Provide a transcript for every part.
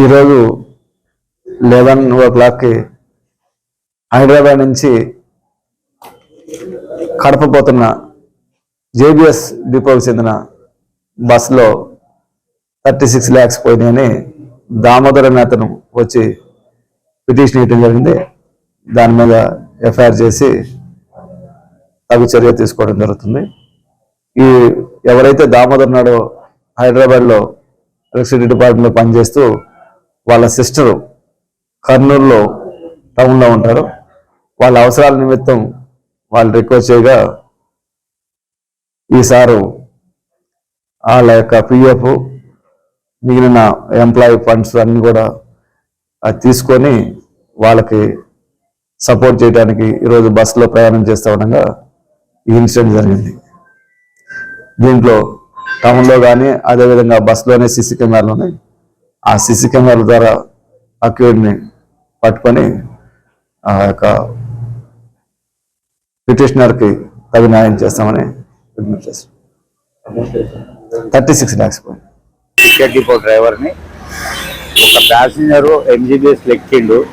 ఈరోజు లెవెన్ ఓ క్లాక్కి హైదరాబాద్ నుంచి కడప పోతున్న జేబిఎస్ డిపోకి చెందిన బస్సులో థర్టీ సిక్స్ ల్యాక్స్ పోయినాయని దామోదర నేతను వచ్చి పిటిషన్ వేయటం జరిగింది. దాని మీద ఎఫ్ఐఆర్ చేసి తగు చర్య తీసుకోవడం జరుగుతుంది. ఈ ఎవరైతే దామోదర్ నాడో హైదరాబాద్లో ఎలక్ట్రిసిటీ డిపార్ట్మెంట్లో పనిచేస్తూ వాళ్ళ సిస్టరు కర్నూలులో టౌన్లో ఉంటారు. వాళ్ళ అవసరాల నిమిత్తం వాళ్ళు రిక్వెస్ట్ చేయగా ఈ సారు వాళ్ళ యొక్క పిఎఫ్ మిగిలిన ఎంప్లాయీ ఫండ్స్ అన్నీ కూడా అది తీసుకొని వాళ్ళకి సపోర్ట్ చేయడానికి ఈరోజు బస్సులో ప్రయాణం చేస్తూ ఉండగా ఈ ఇన్సిడెంట్ జరిగింది. దీంట్లో టౌన్లో కానీ అదేవిధంగా బస్సులోనే సీసీ కెమెరాలు ఉన్నాయి. ఆ సిసి కెమెరాల ద్వారా అక్యూడ్ని పట్టుకొని ఆ యొక్క పిటిషనర్కి తగు న్యాయం చేస్తామని విజ్ఞప్తి చేస్తాం thirty six lakhs ticket depot డ్రైవర్ని ఒక ప్యాసింజరు ఎంజీబీఎస్ లెక్కిండు.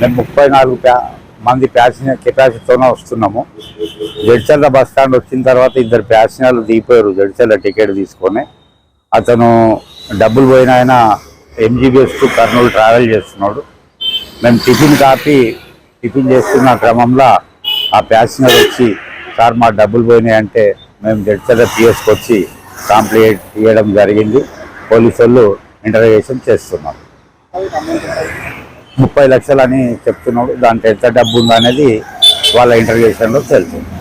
మేము ముప్పై నాలుగు ప్యా- మంది ప్యాసింజర్ కెపాసిటీతోనే వస్తున్నాము. జడ్చర్ల బస్ స్టాండ్ వచ్చిన తర్వాత ఇద్దరు ప్యాసింజర్లు దిగిపోయారు జడ్చర్ల టికెట్ తీసుకొని. అతను డబ్బులు పోయిన ఆయన ఎంజీబీఎస్ కర్నూలు ట్రావెల్ చేస్తున్నాడు. మేము టిఫిన్ కాపి టిఫిన్ చేస్తున్న క్రమంలో ఆ ప్యాసింజర్ వచ్చి సార్ మా డబ్బులు పోయినాయి అంటే మేము జడ్చర్ల పిఎస్కి వచ్చి కాంప్లైంట్ ఇవ్వడం జరిగింది. పోలీసు వాళ్ళు చేస్తున్నారు. ముప్పై లక్షలు అని చెప్తున్నాడు. దాంట్లో ఎంత డబ్బు ఉందనేది వాళ్ళ ఇంటర్వేషన్లో తెలుస్తుంది.